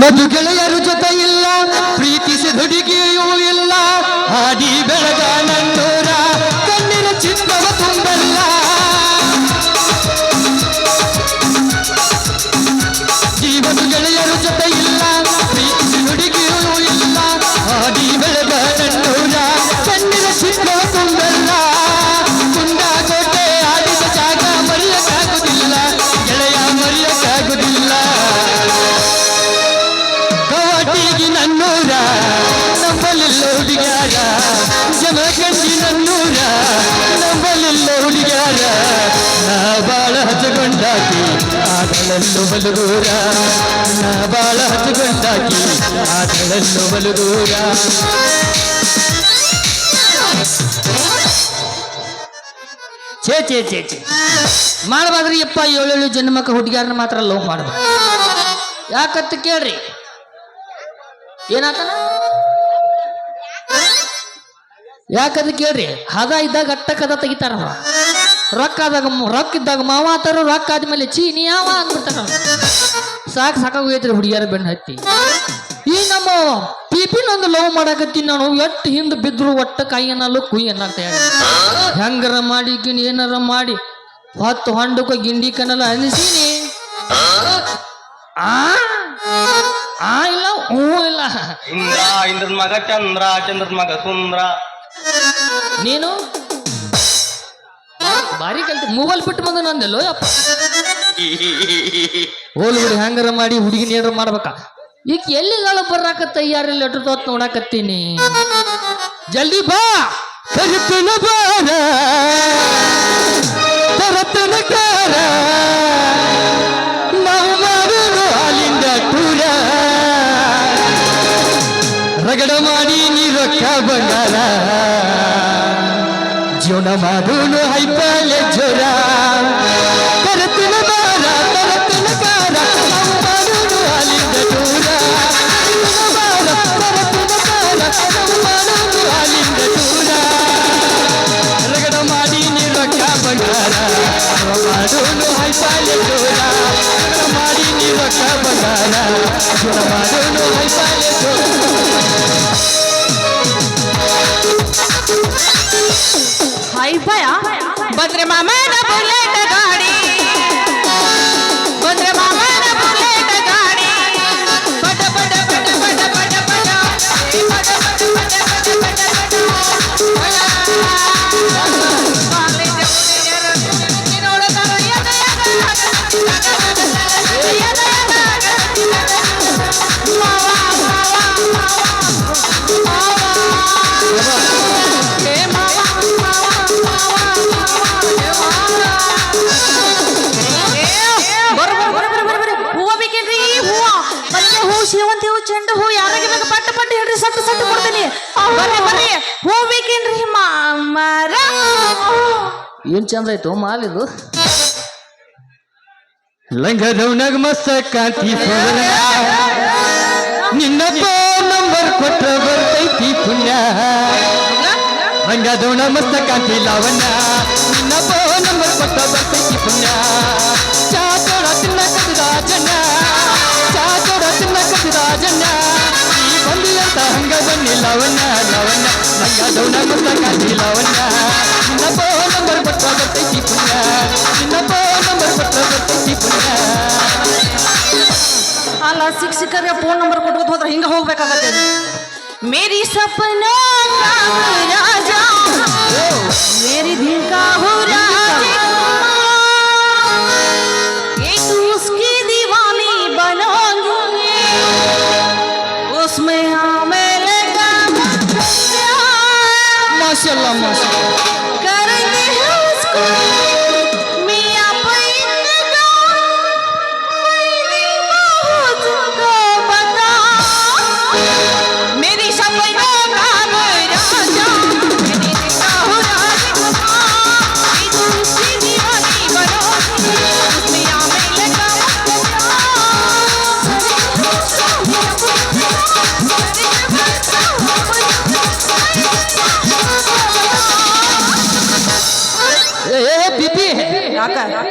ಮಧು ಗೆಳೆಯರ ಜೊತೆ ಇಲ್ಲ ಪ್ರೀತಿಸಿ ಹುಡುಗಿಯೂ ಇಲ್ಲ. ಬಾಳ ಹಚ್ಚಗೊಂಡಾಕಿ ಆಗಳಲ್ಲು ಬಲದೂರ ಛೇ ಛೇ ಛೇ ಚೇ ಮಾಡಬಾದ್ರಿ ಯಪ್ಪ, ಏಳೇಳು ಜನ್ಮಕ್ಕ ಹುಡುಗಿಯರನ್ನ ಮಾತ್ರ ಲವ್ ಮಾಡ್ಬೇಕು ಯಾಕತ್ತ ಕೇಳ್ರಿ? ಏನಾತನ? ಯಾಕಂತ ಕೇಳ್ರಿ? ಹದ ಇದ್ದಾಗ ಅಟ್ಟ ಕದ ತೆಗಿತಾರ ಅವ. ರೊಕ್ಕ ಇದ್ದಾಗ ಮಾವ ಆತಾರ ರೊಕ್ಕ ಆದ್ಮೇಲೆ ಚೀ ನೀ ಯಾವ ಅಂದ್ಬಿಡ್ತಾರ ಸಾಕು ಸಾಕಾಗೋಯ್ತ್ರಿ ಹುಡುಗಿಯರ ಬೆನ್ನ ಹತ್ತಿ. ಈ ನಮ್ಮ ಪಿಪಿನೊಂದು ಲವ್ ಮಾಡಾಕತ್ತೀನಿ ನಾನು. ಎಟ್ಟು ಹಿಂದೆ ಬಿದ್ರು ಒಟ್ಟ ಕೈ ಅನ್ನಲು ಕುಯ್ ಅನ್ನಂತ ಹೇಳಿ. ಹೆಂಗಾರ ಮಾಡಿ ಗಿನ್ ಏನಾರ ಮಾಡಿ. ಹೊತ್ತು ಹೊಂಡಕ್ಕ ಗಿಂಡಿ ಕನ್ನಲ್ಲ ಅನಿಸೀನಿ. ಆ? ಆ ಇಲ್ಲ ಹ್ಞೂ ಇಲ್ಲ. ಇಂದ್ರ ಇಂದ್ರನ್ ಮಗ ಚಂದ್ರ ಚಂದ್ರದ ಮಗ ಸುಂದ್ರ. ನೀನು? ಬಾರಿ ಕಲ್ತಿ. ಮೊಬೈಲ್ ಬಿಟ್ಟು ಬಂದ ನಂದೆಲ್ಲೋ ಯಪ್ಪ. ಹೋಲ್ ಬಿಡಿ ಹೆಂಗಾರ ಮಾಡಿ ಹುಡುಗಿನ ಏನಾರ ಮಾಡ್ಬೇಕ? ಈಗ ಎಲ್ಲಿಗಳ ಬರ್ರಾಕತ್ತ ಯಾರು ಲೆಟರ್ ತೋತ್ ನೋಡಾಕತ್ತೀನಿ? ಜಲ್ದಿ ಬಾ. ಕರಿತನ ಬಾರ. ತರತನ ಕಾರ. ನಾವು ಅಲ್ಲಿಂದ ಟೂರ ರಗಡ ಮಾಡಿ ನೀ ರೊಕ್ಕ ಬಂಗಾರ. ಜೀವನ ಮಾಡೋನು ಭಯ ಬಂದ್ರೆ ಮಾಮನ ಬುಲೆಟ್ ಏನ್ ಚಂದ ಆಯ್ತು? ಮಾಲಿದು ಲಂಗದವನಾಗ ಮಸ್ತ ಕಾಂತಿ ನಿನ್ನ ನಂಬರ್ ಕೊಟ್ಟ ಬರ್ತೈತಿ ಪುಣ್ಯ. ಲಂಗದವನ ಮಸ್ತ ಕಾಂತಿ ಲಾವಣ್ಯ. ನಿನ್ನ ನಂಬರ್ ಕೊಟ್ಟ ಬರ್ತೈತಿ ಪುಣ್ಯ. ಚಾಚೋಡ ತಿನ್ನ ಕಸಿದ ಜನ. ಚಾಚೋಡ ತಿನ್ನ ಕಸಿದ ಜನ. ಈ ಬಂದಿ ಅಂತ ಹಂಗ ಬನ್ನಿ ಲಾವಣ್ಯ ಲಾವಣ್ಯ. ಲಂಗದವನ ಮಸ್ತ ಕಾಂತಿ ಲಾವಣ್ಯ. ನಂಬರ್ ಕೊಟ್ರ ಬರ್ತೈತಿ ಪುಣ್ಯ ನಿನ್ನ ಫೋನ್ ನಂಬರ್ ಕೊಟ್ರ ಬರ್ತೈತಿ ಪುಣ್ಯ ಅಲ್ಲ ಶಿಕ್ಷಕರಿಗೆ ಫೋನ್ ನಂಬರ್ ಕೊಟ್ಕೋತ ಹೋದ್ರೆ ಹಿಂಗ ಹೋಗ್ಬೇಕಾಗತ್ತೆ ಮೇರಿ ಸಪನಾ का राजा मेरी दिल का हो राजा ये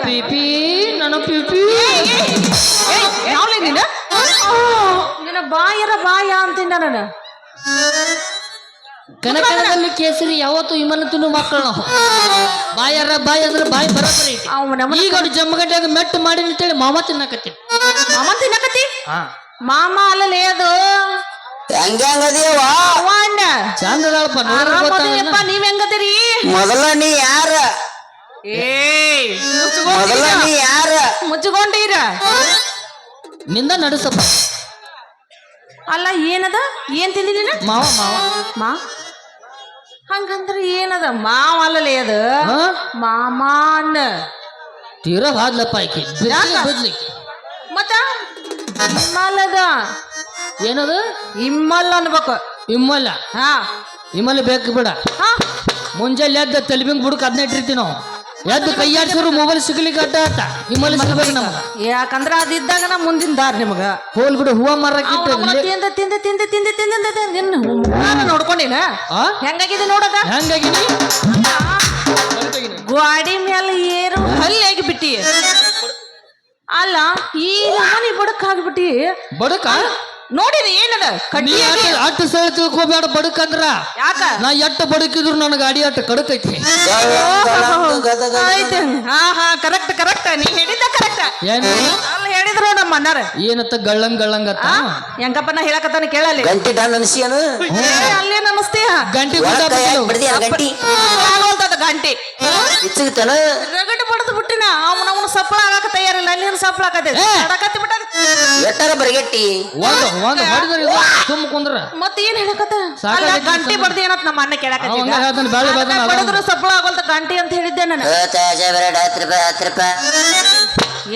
ಪಿಪಿ ನನ್ನ ಪಿಪಿ ಯಾವ ನೀನು? ಏನ ಬಾಯರ ಬಾಯ ಅಂತಿಂದ ನಾನು. ಕನಕನದಲ್ಲಿ ಕೇಸರಿ ಯಾವತ್ತು ವಿಮಾನ ತಿನ್ನು ಮಕ್ಕಳು ನಾವು ಬಾಯರ ಬಾಯಿ ಅಂದ್ರೆ ಬಾಯಿ ಬರೋಬ್ಬರಿ ಐತಿ. ಈಗ ಅವ್ರು ಜಮ್ಮಗಡ್ಡೆಯಾಗ ಮೆಟ್ಟು ಮಾಡಿ ಅಂತೇಳಿ ಮಾಮ ತಿನ್ನಕತ್ತಿ ಮಾಮ ತಿನ್ನಕತ್ತಿ? ಹಾ. ಮಾಮ ಅಲ್ಲಲೇ ಅದು. ಅವ್ವಣ್ಣ ಚಂದ ನೀವ್ ಹೆಂಗದಿರಿ? ಮೊದಲ ನೀ ಯಾರ? ಮೊದಲ ನೀ ಯಾರ? ಮುಚ್ಚಿಕೊಂಡಿರ ನಿಂದ ನಡೆಸಪ್ಪ. ಅಲ್ಲ ಏನದ? ಏನ್ ತಿಂದಿ ನೀನು? ಮಾವ ಮಾವ. ಮಾ? ಹಂಗಂದ್ರ ಏನದ? ಮಾವ ಅಲ್ಲಲೇ ಅದು. ಹಾ? ಮಾಮಾನ. ತೀರಾ ಹಾದ್ಲಪ್ಪ ಆಕಿ. ಮತ್ತ? ಏನದು? ಇಮ್ಮಲ್ಲ ಅನ್ಬೇಕು. ಇಮ್ಮಲ್ಲ ಹಾ. ಇಮ್ಮಲ್ಲಿ ಬೇಕು ಬಿಡ. ಹಾ. ಮುಂಜಾನೆ ಎದ್ದ ತಲೆಬಿಂಗ್ ಬುಡಕ್ ಅದನ್ನ ಇಟ್ಟಿರ್ತೀವಿ ನಾವು ಎದ್ದು ಕೈಯಾಡ್ಸಿದ್ರು ಮೊಬೈಲ್ ಸಿಗ್ಲಿಕ್ಕೆ ಅಡ್ಡ ಆತ ಇಮ್ಮಲ್ಲಿ ಸಿಗ್ಬೇಕು ನಮಗ. ಯಾಕಂದ್ರ ಅದಿದ್ದಾಗ ನಾ ಮುಂದಿನ ದಾರಿ ನಿಮಗ. ಹೋಲ್ ಬಿಡು ಹೂವ ಮಾರಕ್ಕಿಟ್ಟು ತಿಂದ ತಿಂದ ತಿಂದ ತಿಂದ ತಿಂದ ನಿನ್ನ ನಾನು ನೋಡ್ಕೊಂಡಿನ? ಹೆಂಗಾಗಿದೆ ನೋಡದ? ಹೆಂಗಾಗಿನಿ ಗಾಡಿ ಮೇಲೆ ಏರು ಹಲ್ಲಿಯಾಗಿ ಬಿಟ್ಟಿ. ಅಲ್ಲ ಈ ಮನೆ ಬಡಕ್? ಆಗ್ಬಿಟ್ಟಿ ಬಡಕ ನೋಡಿರಿ ಏನದ? ಕಟ್ಟಿ ಅಟ್ಟ ಅಟ್ಟ ತಿಳ್ಕೊಬೇಡ ಬಡಕಂದ್ರ ಯಾಕ? ನಾ ಎಟ್ಟು ಬಡಕಿದ್ರು ನನ್ನ ಗಾಡಿ ಅಟ್ಟು ಕಡಕೈತಿ ಹಾ ಹಾ. ಕರೆಕ್ಟ್ ಕರೆಕ್ಟ್ ನೀ ಹೇಳಿದ್ದ ಕರೆಕ್ಟ್ ಏನು ಅಲ್ಲ ಹೇಳಿದ್ರು ನಮ್ಮ ಅಣ್ಣಾರ. ಏನತ್ತ ಗಳ್ಳಂಗ್ ಗಳ್ಳಂಗತ್ತ ಹೆಂಗಪ್ಪ ನಾ ಹೇಳಕತ್ತಾನ ಕೇಳಲಿ ಗಂಟಿ ಡಾನ್ ಅನ್ಸಿಯನು ಅಲ್ಲೇನ್ ಗಂಟಿ ಗಂಟೆ? ಗಂಟಿ ಗಂಟೆ. ಇಚ್ಚಗತನ? ರಗಡ್ ಬಡದ್ ಬಿಟ್ಟಿನ ಅವನ ಅವನು ಸಪ್ಪಳ ಆಗಾಕ ತಯಾರಿಲ್ಲ ಅಲ್ಲಿ ಸಪ್ಪಳ ಆಗತೈತಿ. ಏ! ಅಡಕತ್ತಿ ಬಿಟ್ಟ ಎಟ್ಟಾರ ಬರಗೆಟ್ಟಿ? ಒಂದು ಒಂದು ಹೊಡೆದ್ರ ಇದು? ಸುಮ್ಮ ಕುಂದ್ರ. ಮತ್ತ ಏನ್ ಹೇಳಕತ್ತ? ಸಾಕಾಗೈತಿ ಅಲ್ಲ ಗಂಟೆ ಏನತ್ ನಮ್ಮ ಅಣ್ಣ ಕೇಳಕತ್ತಿದ್ದ? ಅವಂಗ ಹೇಳ್ತಾನೆ, ಬ್ಯಾಳೆ ಬಾದನ ಅದ. ಬಡದ್ರು ಸಪ್ಪಳ ಆಗೋಲ್ತ ಗಂಟೆ ಅಂತ ಹೇಳಿದ್ದೆ ನಾನು. ಹತ್ತು ರೂಪಾಯಿ ಹತ್ತು ರೂಪಾಯಿ.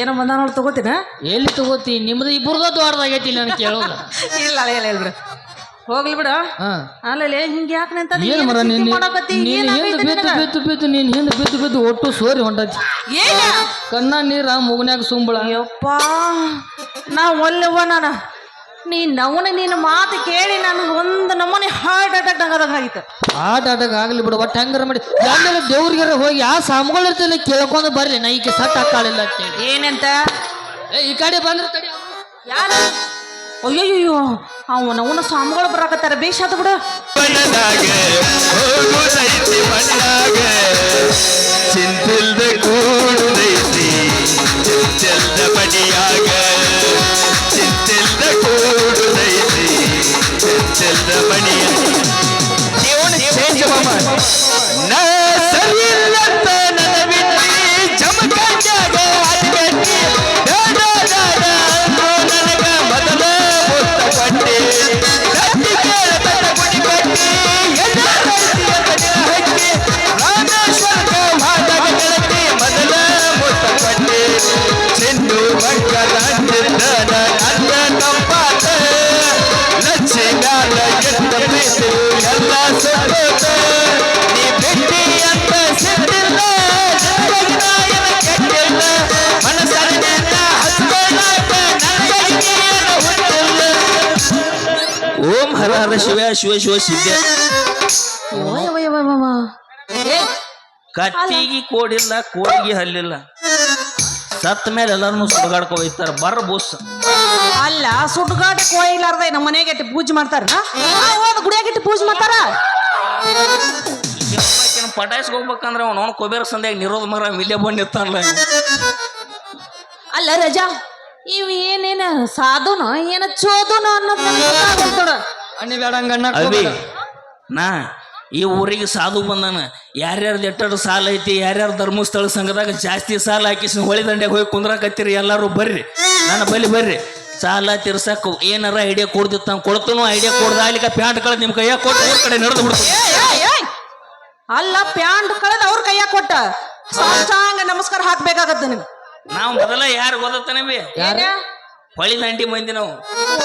ಏನೋ ಬಂದ ನೋಡಿ ತಗೋತೀನ? ಎಲ್ಲಿ ತಗೋತಿ? ನಿಮ್ದು ಇಬ್ಬರದ ದೊಡ್ಡದಾಗೈತಿ ನಾನು ಕೇಳೋದು. ಇಲ್ಲ ಇಲ್ಲ ಹೋಗ್ಲಿ ಬಿಡ. ಹಾ. ಅಲ್ಲೇ ಹಿಂಗ ಯಾಕೆ ನಿಂತ ಏನ್ ಮರ ನೀನ್ ನೀನ್ ಹಿಂದ್ ಬಿದ್ದು ಬಿದ್ದು ಬಿದ್ದು ನೀನ್ ಹಿಂದ್ ಬಿದ್ದು ಬಿದ್ದು ಒಟ್ಟು ಸೋರಿ ಹೊಂಟೈತಿ. ಕಣ್ಣ ನೀರ ಮುಗನ್ಯಾಗ ಸುಂಬಳ. ಯಪ್ಪ ನಾ ಒಲ್ಲೆವ್ವ ನಾನು. ನೀ ನವನ ನಿನ್ನ ಮಾತು ಕೇಳಿ ನಾನು ಒಂದು ನಮೂನೆ ಹಾರ್ಟ್ ಅಟ್ಯಾಕ್ ಆಗದಂಗಾಗಿತ್ತು ಹಾರ್ಟ್ ಅಟ್ಯಾಕ್ ಆಗಲಿ ಬಿಡು ಒಟ್ಟು ಹೆಂಗಾರ ಮಾಡಿ? ಆಮೇಲೆ ದೇವ್ರಿಗಾರ ಹೋಗಿ ಆ ಸಾಮಗಳು ಇರ್ತಲ್ಲ ಕೇಳ್ಕೊಂಡು ಬರ್ರಿ ನಾ ಈಕೆ ಸಟ್ ಹಾಕಾಳಿಲ್ಲ ಅಂತೇಳಿ. ಏನಂತ? ಈ ಕಡೆ ಬಂದ್ರೆ ಯಾರ ಯಾರು? ಅಯ್ಯಯ್ಯೋ ಅವನ ಅವನ ಸ್ವಾಮಿಗಳು ಬರಾಕತ್ತಾರ. ಬಿಡು. ಬಣ್ಣದಾಗ ಹೋಗುದೈತಿ ಮಣ್ಣಾಗ ಚಿಂತಿಲ್ದ ಚಿಂತೆಲ್ದ ಬಡಿಯಾಗ ಚಿಂತೆಲ್ದ ಬಡಿಯಾಗ ಹರ ಶಿವ ಶಿವ ಶಿವ ಸಿದ್ಧ ಕತ್ತಿಗೆ ಕೋಡಿಲ್ಲ ಕೋಡಿಗೆ ಹಲ್ಲಿಲ್ಲ. ಸತ್ತ ಮೇಲೆ ಎಲ್ಲರನ್ನು ಸುಡಗಾಡ್ಕೊ ಹೋಯ್ತಾರ ಬರ್ರ ಬೋಸ್. ಅಲ್ಲ ಸುಡ್ಗಾಟ ಕೋಯಿಲಾರ್ದೆ ನಮ್ಮ ಮನೆಗೆ ಇಟ್ಟು ಪೂಜೆ ಮಾಡ್ತಾರ? ಗುಡಿಯಾಗಿಟ್ಟು ಗುಡಿಯಾಗ ಇಟ್ಟು ಪೂಜೆ ಮಾಡ್ತಾರ? ಪಟಾಯಿಸ್ಕೊಬೇಕಂದ್ರೆ ಅವ್ನು ಅವ್ನು ಕೊಬೇರ ಸಂಧ್ಯಾಗ ನಿರೋಧ ಮರ ಇಲ್ಲೇ ಬಂದು ನಿಂತಾನಲ್ಲ. ಅಲ್ಲ ರಜಾ ಇವ್ ಏನೇನ ಸಾಧುನ ಏನ ಚೋದುನ ಅನ್ನೋದು. ಅಣ್ಣಿ ಬೇಡ ಹಂಗಣ್ಣ ಅವಿ ನಾ ಈ ಊರಿಗೆ ಸಾಧು ಬಂದಾನ. ಯಾರ್ಯಾರ್ದು ಎಟ್ಟರು ಸಾಲ ಐತಿ ಯಾರ್ಯಾರು ಧರ್ಮಸ್ಥಳ ಸಂಘದಾಗ ಜಾಸ್ತಿ ಸಾಲ ಹಾಕಿಸಿ ಹೊಳಿ ದಂಡೆಗೆ ಹೋಗಿ ಕುಂದ್ರಾಕತ್ತೀರಿ ಎಲ್ಲರೂ ಬರ್ರಿ. ನನ್ನ ಬಲಿ ಬರ್ರಿ. ಸಾಲ ತೀರ್ಸಕ್ ಏನಾರ ಐಡಿಯಾ ಕೊಡ್ದಿತ್ತ ಕೊಡ್ತನು ಐಡಿಯಾ ಕೊಡ್ದ ಅಲ್ಲಿಗೆ ಪ್ಯಾಂಟ್ ಕಳೆದ್ ನಿಮ್ ಕೈಯಾಗ ಕೊಟ್ಟು ಊರ್ ಕಡೆ ನಡೆದು ಬಿಡ್ತು. ಅಲ್ಲ ಪ್ಯಾಂಟ್ ಕಳೆದ ಅವ್ರ ಕೈಯಾಗ ಕೊಟ್ಟ. ಸಾಷ್ಟಾಂಗ ನಮಸ್ಕಾರ ಹಾಕ್ಬೇಕಾಗತ್ತ ನಿಮ್ಗೆ. ನಾವು ಮೊದಲ ಯಾರು ಓದತ್ತ ನಿಮ್ಗೆ ಏನ? ಹೊಳಿ ದಂಡಿ ಮಂದಿ ನಾವು.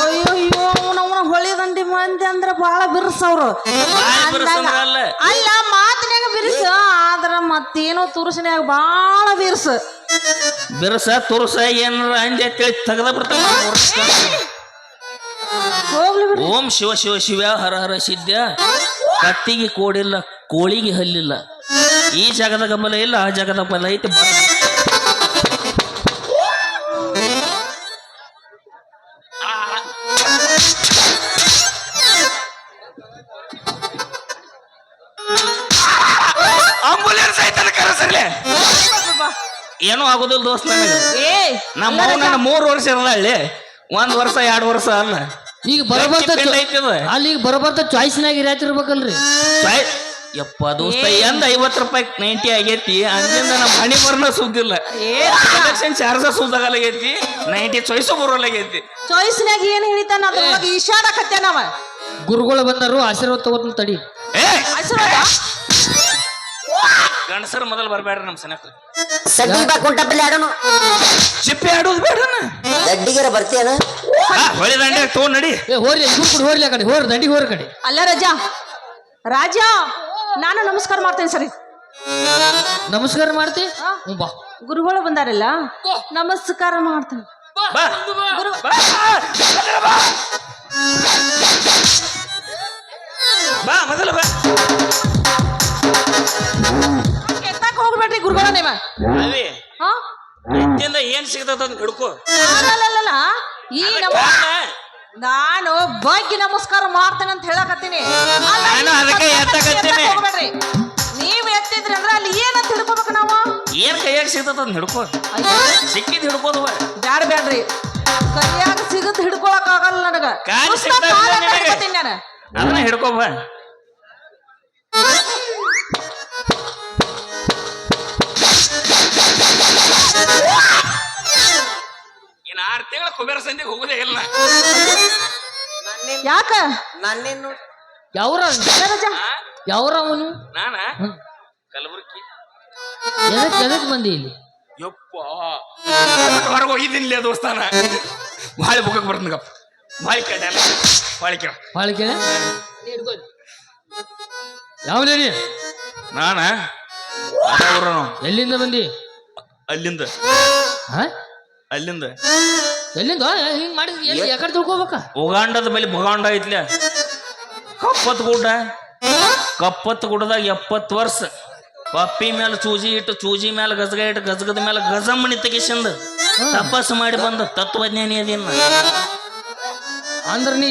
ಅಯ್ಯಯ್ಯೋ ಅವನವನ ಹೊಳಿ ದಂಡಿ ಮಂದಿ ಅಂದ್ರೆ ಬಹಳ ಬಿರ್ಸ ಅವ್ರು. ಬಾಳ್ ಬಿರ್ಸ್ ಅಂದ್ರ ಅಲ್ಲ. ಅಲ್ಲ ಮಾತಿನ್ಯಾಗ ಬಿರ್ಸ. ಆದ್ರ ಮತ್ತೇನೋ ತುರುಸಿನ್ಯಾಗ ಬಹಳ ಬಿರ್ಸ. ಬಿರ್ಸ ತುರ್ಸ ಏನಾರ ಅಂಜೆ ಅಂತೇಳಿ ತೆಗೆದ ಬಿಡ್ತಾವ ಓಂ ಶಿವ ಶಿವ ಶಿವ ಹರ ಹರ ಸಿದ್ಧ. ಕತ್ತಿಗೆ ಕೋಡಿಲ್ಲ ಕೋಳಿಗೆ ಹಲ್ಲಿಲ್ಲ. ಈ ಜಗದ ಗಮಲ ಇಲ್ಲ ಆ ಜಗದ ಬಲ ಐತಿ ಏನೂ ಆಗೋದಿಲ್ಲ ದೋಸ್ತ ಏ ನಮ್ಮ ಅಲ್ಲ ನನ್ನ ಮೂರು ವರ್ಷ ಇರಲಿ ಒಂದ್ ವರ್ಷ ಎರಡು ವರ್ಷ ಅಲ್ಲ. ಈಗ ಬರಬರ್ತ. ಅಲ್ಲಿ ಈಗ ಬರಬರ್ತ ಚಾಯ್ಸ್ನಾಗ ಇರಾತಿರ್ಬೇಕಲ್ರಿ. ಸಾಯ್- ಯಪ್ಪ ದೋಸ್ತ ಎಂದ ಐವತ್ತು ರೂಪಾಯಿ ನೈಂಟಿ ಆಗೈತಿ? ಅಂದಿಂದ ನಮ್ಮ ಹಣಿ ಬರ್ನ ಸುದ್ದಿಲ್ಲ. ಏ ಎಲೆಕ್ಷನ್ ಚಾರ್ಜ ಸುದ್ದಾಗಲಾಗೈತಿ. ನೈಂಟಿ ಚೊಯ್ಸು ಬರೋಲಾಗೈತಿ. ಚಾಯ್ಸ್ನಾಗ ಏನ್ ಹೇಳಿತಾನ ಅದ್ರೊಳಗೆ ಈಶಾಡಕತ್ತೇನವ ಗುರುಗಳು ಬಂದರು ಆಶೀರ್ವಾದ ತಗೋತ ತಡಿ. ಏ. ಆಶೀರ್ವಾದ? ಗಂಡಸರು ಮೊದಲು ಬರಬೇಡ್ರಿ ನಮ್ಮ ಸನಕ ಸಡ್ಡಿ ಬಾ ಕುಂಟಪ್ಪಲ್ಲಿ ಆಡೋನು. ಚಿಪ್ಪಿ ಆಡೋದು ಬೇಡನ ದಡ್ಡಿಗೆರ ಬರ್ತೀಯನ? ಹೊಳಿ ದಂಡೆ ತೋ ನಡಿ. ಏ ಹೋರ್ಲಿ ಇವ್ರು ಕೂಡ ಹೋರ್ಲಿ ಆ ಕಡೆ ಹೋರ್ ದಂಡಿ ಹೋರ್ ಕಡೆ. ಅಲ್ಲ ರಜಾ ರಾಜ ನಾನು ನಮಸ್ಕಾರ ಮಾಡ್ತೇನೆ ಸರಿ. ನಮಸ್ಕಾರ ಮಾಡ್ತಿ. ಹ್ಞೂ ಬಾ. ಗುರುಗಳು ಬಂದಾರಲ್ಲ? ನಮಸ್ಕಾರ ಮಾಡ್ತೇನೆ. ಬಾ. ಗುರು ಬಾ ಮೊದಲು ಬಾ. ಹೋಗ್ಬೇಡ್ರಿ ಗುರುಗಳ ನೀವ. ಅವಿ ಹಾ? ಎತ್ತಿಂದ ಏನ್ ಸಿಗ್ತದ ಅಂತ ಹಿಡ್ಕೋ. ಅಲ್ಲಲ್ಲಲ್ಲ ಈ ನಮ ನಾನು ಬಗ್ಗೆ ನಮಸ್ಕಾರ ಮಾಡ್ತೇನೆ ಅಂತ ಹೇಳಕತ್ತೀನಿ. ಅಲ್ಲ, ನಾನು ಅದಕ್ಕೆ ಈ ಎತ್ತಕತ್ತೀನಿ. ಎತ್ತಕ್ ಹೋಗ್ಬೇಡ್ರಿ. ನೀವ್ ಎತ್ತಿದ್ರಿ ಅಂದ್ರೆ ಅಲ್ಲಿ ಏನಂತ ಹಿಡ್ಕೋಬೇಕು ನಾವು? ಏನ್ ಕೈಯಾಗ ಸಿಗ್ತದ ಅಂತ ಹಿಡ್ಕೋ. ಸಿಕ್ಕಿದ್ ಹಿಡ್ಕೋದು ಬ್ಯಾಡ ಬ್ಯಾಡ್ರಿ. ಕೈಯಾಗ ಸಿಗದ್ ಹಿಡ್ಕೊಳಕ್ ಆಗಲ್ಲ ನನಗ. ಕಾಲ್ ಪುಸ್ತಕ ಸಿಗ್ತಾವ್ ಕಾಲ್ ನಿನಗೆ. ಹಿಡ್ಕೊತೀನಿ ನಾನು. ಅದನ್ನ ಹಿಡ್ಕೋ ಬಾ ಇನ್ ಆರು ತಿಂಗಳ ಕುಬೇರ ಸಂಧಿಗೆ ಹೋಗುದೇ ಇಲ್ಲ. ಯಾಕ? ನನ್ನನ್ನು ಯಾವ್ರ? ರಜ ಯಾವ್ರ ಅವನು? ನಾನ. ಕಲಬುರ್ಗಿ. ಎದಕ್ ಎದಕ್ ಬಂದಿ ಇಲ್ಲಿ? ಯಪ್ಪ. ಹೊರಗೆ ಹೋಗಿದ್ದೀನಿ ದೋಸ್ತಾನ. ಬಾಳೆ ಬುಕ್ಕಕ್ಕೆ ಬರ್ತೀನಿ ಗಪ್ಪ ಬಾಳಿ ಕಡ್ಡ ಬಾಳಿ ಕೇಳ ಬಾಳಿಕೆ ಕೇಳ ನೀ ನಾನ? ಎಲ್ಲಿಂದ ಬಂದಿ? ಅಲ್ಲಿಂದ. ಹಾ? ಅಲ್ಲಿಂದ. ಎಲ್ಲಿಂದ? ಹಿಂಗ್ ಮಾಡಿದ್ ಎಲ್ಲಿ ಯಾಕಡೆ ತಿಳ್ಕೊಬೇಕ ಉಗಾಂಡದ ಬಳಿ ಭಗಾಂಡ ಐತ್ಲ. ಕಪ್ಪತ್ ಗುಡ್ಡ. ಕಪ್ಪತ್ ಗುಡ್ಡದಾಗ ಎಪ್ಪತ್ತು ವರ್ಷ. ಪಪ್ಪಿ ಮೇಲೆ ಚೂಜಿ ಇಟ್ಟು ಚೂಜಿ ಮೇಲೆ ಗಜಗ ಇಟ್ಟು ಗಜಗದ ಮೇಲೆ ಗಜಮ್ಮಣಿ ತೆಗಿಸಿಂದ ತಪಸ್ಸು ಮಾಡಿ ಬಂದ ತತ್ವಜ್ಞಾನಿ ಅದೇನ ಅಂದ್ರ ನೀ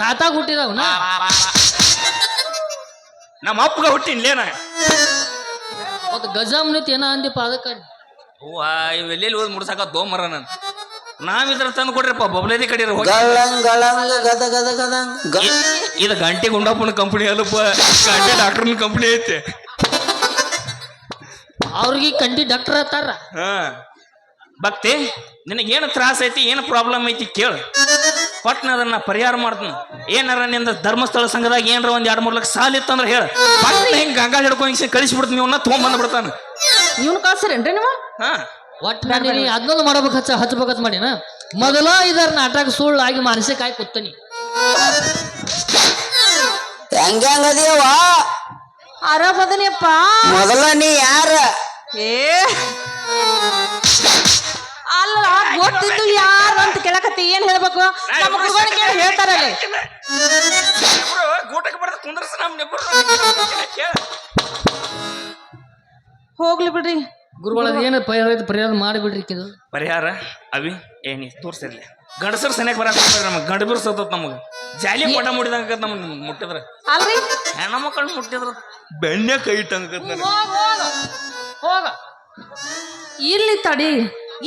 ತಾತ ಹುಟ್ಟಿದವನ ನಮ್ಮ ಅಪ್ಪಗ ಹುಟ್ಟಿನ್ಲೇನ? ಮತ್ತೆ ಗಜಾಮ್ನಿತ್ ಏನ ಅಂದಿಪ್ಪ ಅದಕ್ಕ? ಹೂವ ಇವೆಲ್ಲೆಲ್ಲಿ ಹೋದ್ ಮುಡ್ಸಾಕ ತೋಮರ ನಾನು. ಇದ್ರ ತಂದು ಕೊಡ್ರಿಪ್ಪ ಬಬ್ಲೇದಿ ಕಡೆ ಹೋಗಿ. ಗಳಂಗ್ ಗಳಂಗ್ ಗದ ಗದ ಗದಂಗ್. ಗ- ಇದು ಗಂಟೆ ಗುಂಡಪ್ಪನ ಕಂಪನಿ ಅಲ್ಲಪ್ಪ ಗಂಟೆ ಡಾಕ್ಟರ್ನ ಕಂಪನಿ ಐತೆ. ಅವ್ರಿಗೆ ಕಂಡಿ ಡಾಕ್ಟರ್ ಹತ್ತಾರ ಹಾ. ಭಕ್ತಿ ನಿನಗೇನು ತ್ರಾಸ ಐತಿ ಏನು ಪ್ರಾಬ್ಲಮ್ ಐತಿ ಕೇಳು. ಪಟ್ನ ಅದನ್ನ ಪರಿಹಾರ ಮಾಡ್ತೀನಿ. ಏನಾರ ನಿಂದ ಧರ್ಮಸ್ಥಳ ಸಂಘದಾಗ ಏನಾರ ಒಂದ್ ಎರಡು ಮೂರು ಲಕ್ಷ ಸಾಲ ಇತ್ತಂದ್ರೆ ಹೇಳ. ಪಟ್ನ ಹಿಂಗ್ ಗಂಗಾ ಹಿಡ್ಕೊಂಡು ಹಿಂಗ್ ಕಳಿಸ್ಬಿಡ್ತೀನಿ ಇವನ್ನ ತೊಗೊಂಬಂದ್ ಬಿಡ್ತಾನ ಇವ್ನು ಕಳ್ಸಿರೇನ್ರಿ ನೀವು? ಹಾ. ಒಟ್ಟು ನಾನು ನೀ ಅದನ್ನೊಂದು ಮಾಡ್ಬೇಕು ಹಚ್ಚ ಹಚ್ಬೇಕಂತ ಮಾಡಿನ? ಮೊದಲ ಇದರ ನಾಟಕ ಸುಳ್ಳು ಆಗಿ ಮಾನಸಿಕ ಆಗಿ ಕೂತನಿ. ಹೆಂಗ್ ಹೆಂಗ್ ಅದೇವ ಅರಬದನಿಯಪ್ಪ ಮೊದಲ ನೀ ಯಾರ? ಏ. ಅಲ್ಲ ಗೊತ್ತಿದ್ದು ಯಾರು ಅಂತ ಕೇಳಕತ್ತಿ ಏನ್ ಹೇಳ್ಬೇಕು? ನಮ್ಮ ಗುರುಗಳು ಕೇಳಿ ಹೇಳ್ತಾರಲ್ಲಿ. ಗೂಟಕ್ಕೆ ಬರ್ದ ಕುಂದ್ರಸ ನಮ್ ಕೇಳ. ಹೋಗ್ಲಿ ಬಿಡ್ರಿ. ಗುರುಗಳ ಏನು ಪರಿಹಾರ ಐತಿ? ಪರಿಹಾರ ಮಾಡಿಬಿಡ್ರಿ ಇದು. ಪರಿಹಾರ? ಅವಿ ಏನಿ ತೋರ್ಸಿರ್ಲಿ ಗಂಡಸರು ಸನಿಯಾಗ ಬರಕ್ ನಮಗೆ. ಗಂಡಬಿರ್ ಸತ್ತತ್ ನಮಗೆ. ಜಾಲಿ ಪಟ ಮುಟ್ಟಿದಂಗ ನಮ್ಗೆ ಮುಟ್ಟಿದ್ರ. ಅಲ್ರಿ? ಹೆಣ್ಮಕ್ಳು ಮುಟ್ಟಿದ್ರ. ಬೆಣ್ಣೆ ಕೈ ಇಟ್ಟಂಗ ಹೋಗ ಇಲ್ಲಿ ತಡಿ.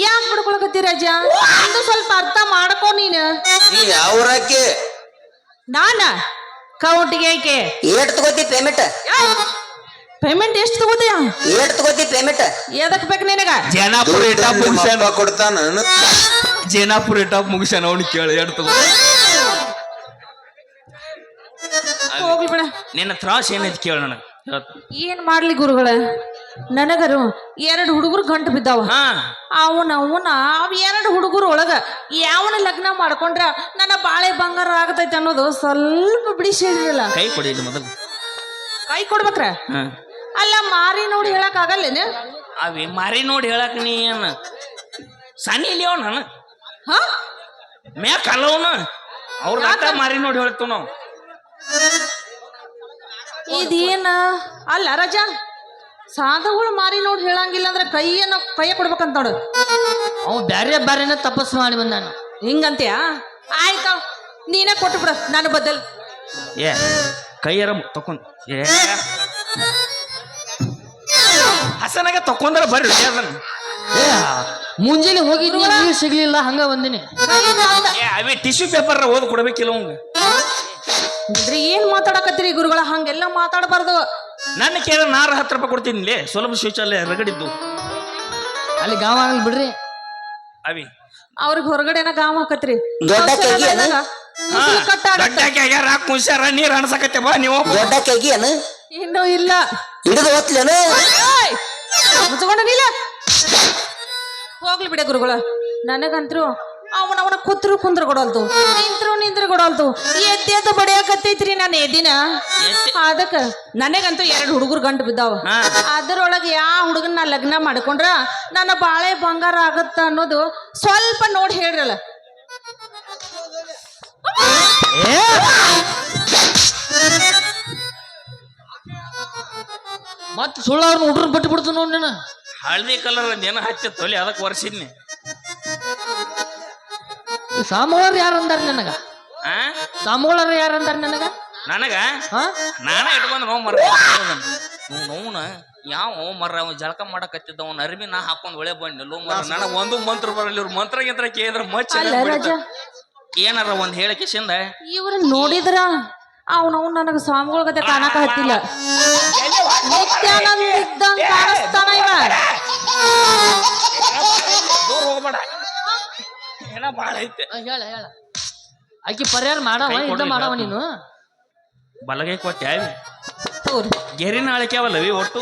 ಯಾಕೆ ಬಿಡ್ಕೊಳಕತ್ತಿ ರಜ? ಒಂದು ಸ್ವಲ್ಪ ಅರ್ಥ ಮಾಡ್ಕೊ ನೀನು. ಈ ಯಾವ್ರಾಕಿ ನಾನ? ಕೌಂಟಿಗೆ ಏಕೆ ಏಟ್ ತಗೋತಿ ಪೇಮೆಂಟ್? ಪೇಮೆಂಟ್ ಎಷ್ಟು ತಗೋತೀಯ? ಎಷ್ಟು ತಗೋತಿ ಪೇಮೆಂಟ್ ಎದಕ್ ಬೇಕು ನಿನಗ? ಜೇನಾಪುರ ಇಟಾಪ್ ಮುಗಿಸ್ಯಾನ? ಕೊಡ್ತಾನ ಜೇನಾಪುರ ಇಟಾಪ್ ಮುಗಿಸ್ಯಾನ ಅವ್ನು ಕೇಳಿ ಎರಡು ತಗೋ? ಹೋಗ್ಲಿ ಬಿಡ. ನಿನ್ನ ತ್ರಾಸ ಏನೈತಿ ಕೇಳ ನನಗೆ. ಏನ್ ಮಾಡ್ಲಿ ಗುರುಗಳ? ನನಗರು ಎರಡು ಹುಡುಗರು ಗಂಟು ಬಿದ್ದಾವ. ಹಾ. ಅವನ ಅವನ ಅವ್ ಎರಡು ಹುಡುಗರು ಒಳಗ ಯಾವನ ಲಗ್ನ ಮಾಡ್ಕೊಂಡ್ರ ನನ್ನ ಬಾಳೆ ಬಂಗಾರ ಆಗತೈತೆ ಅನ್ನೋದು ಸ್ವಲ್ಪ ಬಿಡಿಸಿ ಕೈ ಕೊಡಿ ಮೊದಲು. ಕೈ ಕೊಡ್ಬೇಕ್ರ? ಹಾ. ಅಲ್ಲ ಮಾರಿ ನೋಡಿ ಹೇಳಕ್ ಆಗಲ್ಲೇನೆ? ಅವಿ ಮಾರಿ ನೋಡಿ ಹೇಳಕ್ ನೀ ಏನ? ಸನಿ ಇಲ್ಲಿ ಅವ ನಾನು ಹ? ಮ್ಯಾಕ್ ಅಲ್ಲವನು ಅವ್ರ ಗಂಟ ಮಾರಿ ನೋಡಿ ಹೇಳ್ತು ನಾವು. ಇದೇನ? ಅಲ್ಲ ರಜಾ ಸಾಧುಗಳು ಮಾರಿ ನೋಡಿ ಹೇಳಂಗಿಲ್ಲ ಅಂದ್ರೆ ಕೈಯನ್ನ ಕೈಯ ಕೊಡ್ಬೇಕಂತ ನೋಡು. ಅವ ಬ್ಯಾರೆ ಬ್ಯಾರೆನ ತಪಸ್ ಮಾಡಿ ಬಂದಾನ. ಹಿಂಗಂತ್ಯಾ? ಆಯ್ತು ನೀನೇ ಕೊಟ್ಟು ಬಿಡ ನಾನು ಬದಲ್. ಏ ಕೈಯರ ತಕೊಂಡ್ ಏ ಹಸನಾಗ ತಕೊಂಡ್ರೆ ಬರ್ರಿ. ಅದನ್ನ. ಏ ಮುಂಜಾನೆ ಹೋಗಿದ್ನಿ ನೀರು ಸಿಗ್ಲಿಲ್ಲ ಹಂಗ ಬಂದಿನಿ. ಏ ಅವಿ ಟಿಶ್ಯೂ ಪೇಪರ್ ಓದ್ ಕೊಡ್ಬೇಕಿಲ್ಲ ಅವಂಗ ಇದ್ರಿ ಏನ್ ಮಾತಾಡಕತ್ತೀರಿ ಗುರುಗಳ ಹಂಗೆಲ್ಲ ಮಾತಾಡಬಾರ್ದು. ನನ್ನ ಕೇಳ ನಾರ ಹತ್ತು ರೂಪಾಯಿ ಕೊಡ್ತೀನಿ ಸುಲಭ ಶೌಚಾಲಯ ರಗಡಿದ್ದು. ಅಲ್ಲಿ ಗಾವ ಆಗಲ್ ಬಿಡ್ರಿ. ಅವಿ. ಅವ್ರಿಗೆ ಹೊರಗಡೆನ ಗಾವ ಹಾಕತ್ರಿ. ದೊಡ್ಡ ಕೈಗೆ ಏನು? ಹಾ, ಕಟ್ಟಾಗತ್ತೆ. ದೊಡ್ಡಾಕಿ ಆಗ್ಯಾರ ಹಾಕ್ ಕುಂಸ್ಯಾರ ನೀರ್ ಅಣಸಕತ್ತೆ ಬಾ ನೀವು ದೊಡ್ಡ ಕೈಗಿ ಏನು? ಇನ್ನೂ ಇಲ್ಲ. ಹಿಡಿದು ಓದ್ಲೇನು ಏಯ್! ಮುಚ್ಕೊಂಡ ನೀಲ ಹೋಗ್ಲಿ ಬಿಡ ಗುರುಗಳ. ನನಗಂತ್ರು ಅವನ ಅವನ ಕುತ್ರು ಕುಂದ್ರ ಕೊಡಲ್ತು. ನಿಂತ್ರು ನಿಂತ್ರ ಕೊಡಲ್ತು. ಎದ್ದೆ ಬಡಿಯಾಕತ್ತೈತ್ರಿ ನಾನು ಎದಿನ ಅದಕ್ಕ ನನಗಂತೂ ಎರಡು ಹುಡುಗರು ಗಂಟು ಬಿದ್ದಾವ. ಅದ್ರೊಳಗ ಅದರೊಳಗೆ ಯಾವ ಹುಡುಗನ ನಾ ಲಗ್ನ ಮಾಡ್ಕೊಂಡ್ರ ನನ್ನ ಬಾಳೆ ಬಂಗಾರ ಆಗತ್ತ ಅನ್ನೋದು ಸ್ವಲ್ಪ ನೋಡಿ ಹೇಳ್ರಲ್ಲ. ಮತ್ ಸುಳ್ಳ ಅವ್ರನ್ನ ಹುಡ್ರನ್ ಬಿಟ್ಟು ಬಿಡ್ತು ನೋಡ್ ನೀನು ಹಳದಿ ಕಲರ್ ನೆನ ಹಚ್ಚ ತೊಲಿ ಅದಕ್ಕೆ ವರ್ಷಿದ್ನಿ ಸಾಮೋಳರ್ ಯಾರು ಅಂದಾರ ನನಗ ಆ ಸಾಮೋಳರ್ ಯಾರು ಅಂದಾರ ನನಗ ನನಗ ಹಾ ನಾನ ಇಟ್ಕೊಂಡ್ ನೋವು ಮರ ನೋವುನ ಯಾವ ಮರ ಅವ ಜಳಕ ಮಾಡಕತ್ತಿದ್ದ ಅವ್ನ ಅರ್ಬಿ ನಾ ಹಾಕೊಂಡ್ ಒಳೆ ಬಂದ್ ಲೋ ಮರ ನನಗ ಒಂದು ಮಂತ್ರ ಬರಲ್ಲ ಇವ್ರು ಮಂತ್ರ ಗಿಂತ್ರ ಕೇಳಿದ್ರ ಮಚ್ಚ ಅಲ್ಲ ರಾಜ ಏನಾರ ಒಂದ್ ಹೇಳಕ್ಕೆ ಶಿಂದ ಇವ್ರ ನೋಡಿದ್ರ ಅವನವ್ ನನಗ ಸ್ವಾಮಿಗಳ ಕತೆ ಕಾಣಕ ಹತ್ತಿಲ್ಲ ನಿತ್ಯಾನಂದ ಇದ್ದಂಗ್ ಕಾಣಿಸ್ತಾನ ಇವ. ದೂರ ಹೋಗ್ಬೇಡ. ಏನ ಬಾಳ ಐತೆ. ಆ, ಹೇಳ ಹೇಳ. ಆಕಿ ಪರಿಹಾರ ಮಾಡವ ಕೈ ಮಾಡವ. ನೀನು? ಬಲಗೈ ಕೊಟ್ಟೆ ತಗೋರಿ. ಗೆರಿನ ಅಳಕ್ಯಾವಲ್ಲವಿ ಒಟ್ಟು.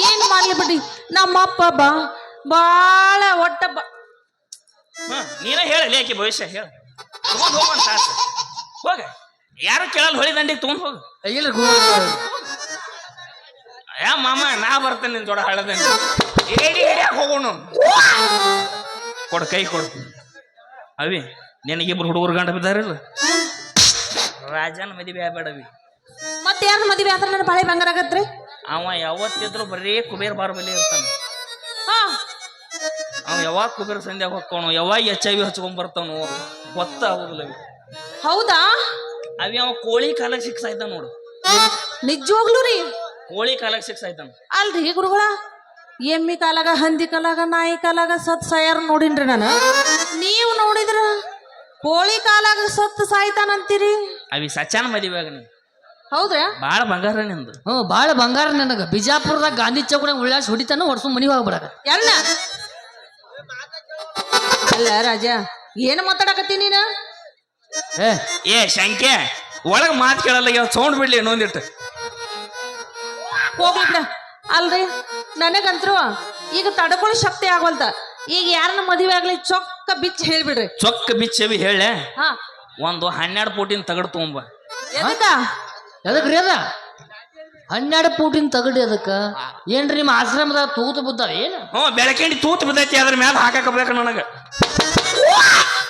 ಏನ್ ಮಾಡ್ಲಿ ಬಿಡಿ. ನಮ್ಮಪ್ಪ ಬಾ ಬಾಳ ಒಟ್ಟ ಬ ಹ, ನೀನ ಹೇಳಲಿ ಆಕಿ ಭವಿಷ್ಯ ಹೇಳ. ತಗೊಂಡ್ ಹೋಗ ಯಾರು ಕೇಳಲ್ಲ ಹೊಳಿ ದಂಡಿಗೆ ತಗೊಂಡ್ ಹೋಗು. ಇಲ್ಲ ಗು- ಯಾ ಮಾಮ ನಾ ಬರ್ತೇನೆ ನಿನ್ ಜೋಡ ಹಳದ ಏಡಿ ಏಡಿಯಾಗ ಹೋಗೋಣ. ಕೊಡು ಕೈ ಕೊಡು. ಅವಿ ನಿನಗಿಬ್ರು ಹುಡುಗರು ಗಂಡ ಬಿದ್ದಾರಿಲ್ಲ? ರಾಜನ ಮದುವೆ ಆಗ್ಬೇಡವಿ ಮತ್ತೆ ಯಾರ ಮದುವೆ ಆದ್ರೆ ನನ್ನ ಬಾಳೆ ಬಂಗಾರ ಆಗತ್ರಿ? ಅವ ಯಾವತ್ತಿದ್ರು ಬರೀ ಕುಬೇರ್ ಬಾರ ಬಲಿ ಇರ್ತಾನ. ಹಾ. ಅವ ಯಾವಾಗ ಕುಬೇರ್ ಸಂಧ್ಯಾಗ ಹೊಕ್ಕೋನು ಯಾವಾಗ ಎಚ್ ಐ ವಿ ಹಚ್ಕೊಂಡ್ ಬರ್ತಾನು ಗೊತ್ತಾಗುದಿಲ್ಲ ಅವಿ. ಹೌದಾ? ಅವಿ ಅವ ಕೋಳಿ ಕಾಲಕ್ಕೆ ಸಿಕ್ಸಾಯ್ತ ನೋಡು. ನಿಜವಾಗ್ಲೂ ರೀ. ಕೋಳಿ ಕಾಲಕ್ಕೆ ಸಿಕ್ಸ್ ಆಯ್ತಾನ ಅಲ್ರಿ ಗುರುಗಳ? ಎಮ್ಮಿ ಕಾಲಾಗ ಹಂದಿ ಕಾಲಾಗ ನಾಯಿ ಕಾಲಾಗ ಸತ್ ಸಾಯಾರ ನೋಡಿನ್ರಿ ನಾನು. ನೀವು ನೋಡಿದ್ರ? ಕೋಳಿ ಕಾಲಾಗ ಸತ್ ಸಾಯ್ತಾನಂತೀರಿ? ಅವಿ ಸಚಾನ ಮದುವೆ ಆಗ ನೀ. ಹೌದ್ರಾ? ಭಾಳ ಬಂಗಾರ ನಿಂದು. ಹ್ಞೂ ಬಾಳ ಬಂಗಾರ ನನಗ. ಬಿಜಾಪುರದಾಗ ಗಾಂಧಿ ಚೌಕನಾಗ ಉಳ್ಳಾಸ್ ಹೊಡಿತಾನ ಹೊಡ್ಸು ಮನಿ ಹೋಗ್ಬಿಡಾಗ ಎಲ್ಲ? ಅಲ್ಲ ರಾಜ ಏನು ಮಾತಾಡಕತ್ತಿ ನೀನು? ಏ. ಏ ಶಂಕೆ ಒಳಗೆ ಮಾತು ಕೇಳಲ್ಲ ಸೌಂಡ್ ಬಿಡ್ಲಿ ಇನ್ನೊಂದಿಟ್ಟು. ಹೋಗ್ಲಿ ಬಿಡ ಅಲ್ರಿ? ನನಗಂತ್ರು ಈಗ ತಡ್ಕೊಳ್ಳೋ ಶಕ್ತಿ ಆಗವಲ್ತ ಈಗ ಯಾರನ್ನ ಮದುವೆ ಆಗ್ಲಿ ಚೊಕ್ಕ ಬಿಚ್ಚಿ ಹೇಳ್ಬಿಡ್ರಿ. ಚೊಕ್ಕ ಬಿಚ್ಚವಿ ಹೇಳೆ ಹಾ. ಒಂದು ಹನ್ನೆರಡು ಪೂಟಿನ ತಗಡು ತೊಗೊಂಬ. ಎದಕ್ಕ? ಎದಕ್ರಿ ಅದ? ಹನ್ನೆರಡು ಪೂಟಿನ ತಗಡಿ ಅದಕ್ಕ. ಏನ್ರಿ ನಿಮ್ಮ ಆಶ್ರಮದಾಗ ತೂತು ಬಿದ್ದಾರ ಏನು? ಹ್ಞೂ ಬೆಳಕಂಡಿ ತೂತು ಬಿದ್ದೈತಿ ಅದ್ರ ಮ್ಯಾಲ ಹಾಕಬೇಕು ನನಗೆ.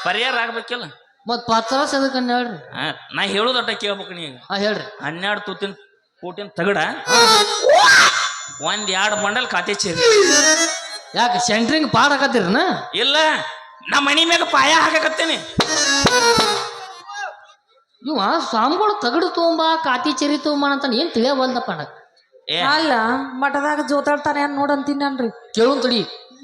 ಪರಿಹಾರ ಆಗ್ಬೇಕಿಲ್ಲ? ಮತ್ ಪತ್ರಾಸ್ ಎದಕ್ಕ ಹೇಳ್ರಿ? ಹಾ ನಾ ಹೇಳೋದಟ್ಟ ಕೇಳ್ಬೇಕು ನೀ ಈಗ. ಹಾ ಹೇಳ್ರಿ. ಹನ್ನೆರಡು ತೂತಿನ ಪೂಟಿನ ತಗಡ ಒಂದ್ ಎರಡು ಮಂಡಲ್ ಖಾತೆ ಚೇರಿ ಯಾಕೆ ಸೆಂಟ್ರಿಂಗ್ ಪಾಡ್ ಹಾಕತ್ತೀರನ? ಇಲ್ಲ ನಮ್ಮ ಮನಿ ಮ್ಯಾಗ ಪಾಯ ಹಾಕಕತ್ತೇನೆ. ಇವ ಸ್ವಾಮಿಗಳು ತಗಡು ತೊಗೊಂಬ ಕಾತಿ ಚೆರಿ ತೊಗೊಂಬ ಅಂತ ಏನ್ ತಿಳಿಯಬಲ್ದಪ್ಪ ನನಗ? ಏ. ಅಲ್ಲ ಮಠದಾಗ ಜೋತಾಡ್ತಾನೆ ಅಂತ ನೋಡಂತೀನಿ ನನ್ರಿ ಕೇಳು ತಡಿ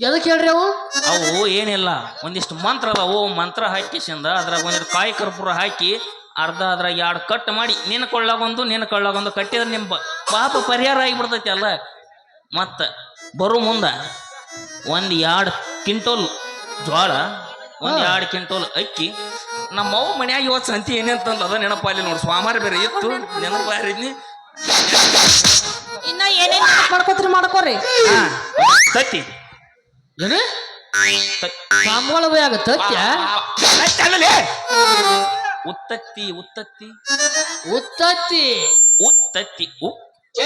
ಎದಕ್ಕೆ ಹೇಳ್ರಿ ಅವು? ಅವು ಏನಿಲ್ಲ ಒಂದಿಷ್ಟು ಮಂತ್ರ ಅದಾವು. ಮಂತ್ರ ಹಾಕಿಸಿಂದ ಅದ್ರಾಗ ಒಂದಿಷ್ಟು ಕಾಯಿ ಕರ್ಪೂರ ಹಾಕಿ ಅರ್ಧ ಅದ್ರಾಗ ಎರಡು ಕಟ್ ಮಾಡಿ ನಿನ್ನ ಕೊಳ್ಳಾಗೊಂದು ನಿನ್ನ ಕೊಳ್ಳಾಗೊಂದು ಕಟ್ಟಿದ್ರೆ ನಿಮ್ಮ ಪಾಪ ಪರಿಹಾರ ಆಗಿಬಿಡ್ತೈತಿ ಅಲ್ಲ. ಮತ್ತ ಬರು ಮುಂದ ಒಂದು ಎರಡು ಕಿಂಟೋಲ್ ಜೋಳ ಒಂದು ಎರಡು ಕಿಂಟೋಲ್ ಅಕ್ಕಿ. ನಮ್ಮ ಅವ್ವ ಮನ್ಯಾಗ ಇವತ್ತು ಸಂತಿ ಏನೇಂತಂದ ಅದ ನೆನಪಾಲಿ ನೋಡಿ. ಸ್ವಾಮಾರಿ ಬೇರೆ ಇತ್ತು ನೆನಪಾರಿದ್ನಿ ಇನ್ನ ಏನೇನು ಮಾಡ್ಕೋತ್ರಿ ಮಾಡ್ಕೋರಿ. ತತ್ತಿ. ಏನು? ಸ್ವಾಮಿಗಳ ಉತ್ತತ್ತಿ ಉತ್ತತ್ತಿ. ಉತ್ತತ್ತಿ. ಉತ್ತತ್ತಿ ಉ.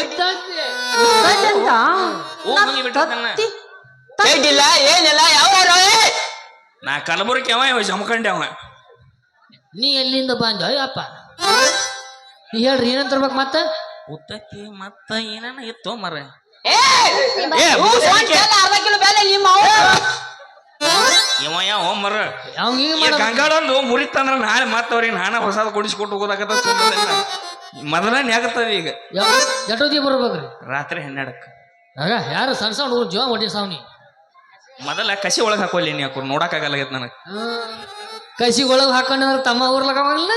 ಉತ್ತತ್ತಿ. ಅಂತ? ಓ ಮಂಗಿ ಬಿಟ್ಟಿದ್ದನ್ನ. ತತ್ತಿ. ಏನಿಲ್ಲ? ಏನಿಲ್ಲ ಯಾವ ನಾ ಕಲಬುರಗಿ ಅವ ಇವ ಜಮಖಂಡಿ ಅವ. ನೀ ಎಲ್ಲಿಂದ ಬಂದ ಅಯ್ಯಪ್ಪ? ನೀ ಹೇಳ್ರಿ ಏನಂತ ತರ್ಬೇಕು ಮತ್ತ? ಉತ್ತತ್ತಿ ಮತ್ತ ಏನೇನ ಇತ್ತು ಮರ ಅರ್ಧ ಕಿಲೋ ಬೇಲೆ ನಿಮ್ಮ ಇವ ಯಾವ ಮರ ಯಾವ ಗಂಗಾಳೊಂದು ಮುರಿತಂದ್ರ ನಾಳೆ ಮತ್ತೆ ಅವ್ರಿಗೆ ನಾನ ಹೊಸದ ಕೊಡಿಸ್ಕೊಟ್ಟು ಹೋಗೋದಾಗತ್ತ ಮೊದಲನೇ ಆಗತ್ತದ ಈಗ. ಜಟೋದಿ ಬರ್ಬೇಕ್ರಿ? ರಾತ್ರಿ ಹನ್ನೆರಡಕ್ಕೆ. ಆಗ ಯಾರು ಸಣ್ಣ ಸಣ್ಣ ಹುಡುಗ ಜೀವ ಹೊಡಿ ಸಾವ್ನಿ? ಮೊದಲ ಕಸಿ ಒಳಗೆ ಹಾಕೋಲಿ ನೀ ಹಾಕೋ ನೋಡಕ್ಕಾಗಲ್ಲ ನನಗೆ. ಕಸಿ ಒಳಗೆ ಹಾಕೊಂಡ್ರೆ ತಮ್ಮ ಊರ್ಲಾಗಲ್ಲ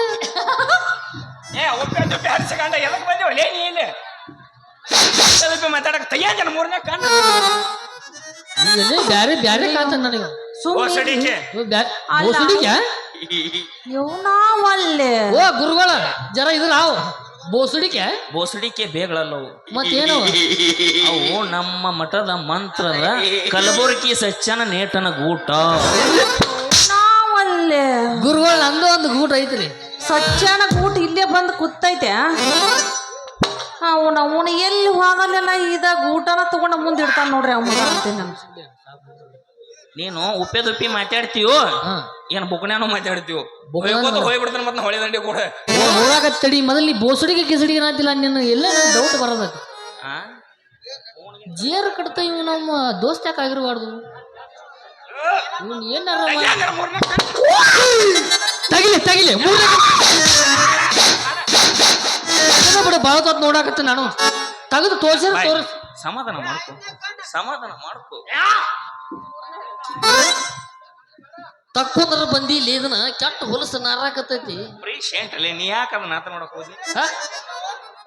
ಏ ಒಪ್ಪೆ ದೊಪ್ಪೆ ಹರಿಸಿಕೊಂಡ ಎದಕ್ಕೆ ಬಂದೇವಲ್ಲ ನೀ ಇಲ್ಲಿ. ಮಾತಾಡಕ್ಕೆ ಮಾತಾಡಕ್ ಜನ ಮೂರನೇ ಕಣ್ಣು. ಬ್ಯಾರೆ ಬ್ಯಾರೆ ಕಾಣ್ತಾನೆ ನನಗೆ. ಓ ಬೋಸುಡಿಗೆ ಗುರುಗಳ ಜರ ಇದು ನಾವು ಬೋಸಡಿಕೆ ಬೋಸಡಿಕೆ ಬೇಗಳಲ್ಲವು ಮತ್ತೇನು ಅವು ನಮ್ಮ ಮಠದ ಮಂತ್ರದ ಕಲಬುರಗಿ ಸಚ್ಚನ ನೇಟನ ಗೂಟ. ನಾವಲ್ಲೇ ಗುರುಗಳ ನಂದು ಒಂದು ಗೂಟ ಐತ್ರಿ. ಸಚ್ಚನ ಗೂಟ ಇಲ್ಲೇ ಬಂದು ಕೂತೈತೆ ಅವನ ಅವನು ಎಲ್ಲಿ ಹೋಗಲ್ಲ ಇದ ಗೂಟನ ತಗೊಂಡ ಮುಂದೆ ಇಡ್ತಾನ ನೋಡ್ರಿ ಅವನು ನಾನು ನೀನು ಉಪ್ಪೆ ದುಪ್ಪಿ ಮಾತಾಡ್ತೀವೋ ಏನ್ ಬುಕ್ಣ್ಯಾನು ಮಾತಾಡ್ತೀವೋ ಹೋಗ್ಬೋದು ಮತ್ತೆ ಹೊಳೆ ದಂಡೆ ಕೂಡ. ತಡಿ. ಮೊದಲು ನೀ ಬೋಸುಡಿಗೆ ಕಿಸಡಿಗೆ ನಾತಿಲ್ಲ ನಿನ್ನ ಎಲ್ಲ ಡೌಟ್ ಬರೋದಕ್ಕೆ ಆ? ಜೇರು ಕಡತ ಇವ್ ನಮ್ಮ ದೋಸ್ತ ಯಾಕೆ ಆಗಿರಬಾರ್ದು? ಏನಾರ. ತಗಿಲಿ ತಗಿಲಿ. ಭಾಳ ಹೊತ್ತು ನೋಡಾಕತ್ತ ನಾನು. ತಗದು ತೋರ್ಸಿರ ಬಾಯ್. ತೋರಿಸ್. ಸಮಾಧಾನ ಮಾಡ್ಕೋ. ಸಮಾಧಾನ ಮಾಡ್ಕೊ. ತಕ್ಕೊಂಡ್ರ ಬಂದಿ ಇಲ್ಲಿ ಇದನ್ನ ಕೆಟ್ಟ ಹೊಲಸ ನಾರಾಕತೈತಿ ಪ್ರೀಶೆಂಟ್ ಅಲ್ಲಿ ನೀ ಯಾಕೆ ಅದನ್ನ ಆತ ನೋಡಕ್ ಹೋದಿ? ಹಾ?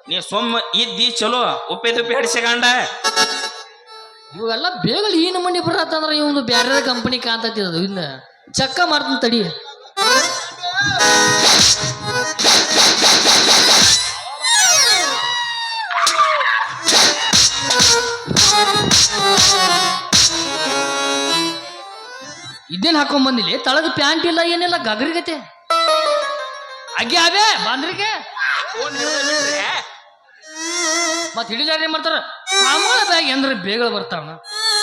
ನೀ ಸೊಮ್ಮ ಇದ್ದಿ ಚಲೋ ಉಪ್ಪೆ ದುಪ್ಪಿ ಹಡಿಸಿಕೊಂಡ ಇವೆಲ್ಲ ಬೇಗ ಈ ಮಂಡಿ ಬರತ್ತಂದ್ರ ಇವಂದು ಬ್ಯಾರೆ ಕಂಪನಿ ಕಾಂತತಿ ಅದು. ಇನ್ನ ಚಕ್ಕ ಮಾಡ್ತೀನಿ ತಡಿ. ಇದೇನ್ ಹಾಕೊಂಡ್ ಬಂದಿಲ್ಲ? ತಳದ ಪ್ಯಾಂಟ್ ಇಲ್ಲ, ಏನಿಲ್ಲ, ಗಗರಿಗತೆ. ಅಗ್ಗೆ ಅವೇ, ಬಾಂದ್ರಿಗೆ. ಮತ್ ಹಿಡಿದಾರ ಏನ್ ಮಾಡ್ತಾರ? ಸಾಮಾನ್ಯ ಬ್ಯಾಗ್ ಎಂದ್ರೆ ಬೇಗ ಬರ್ತಾವ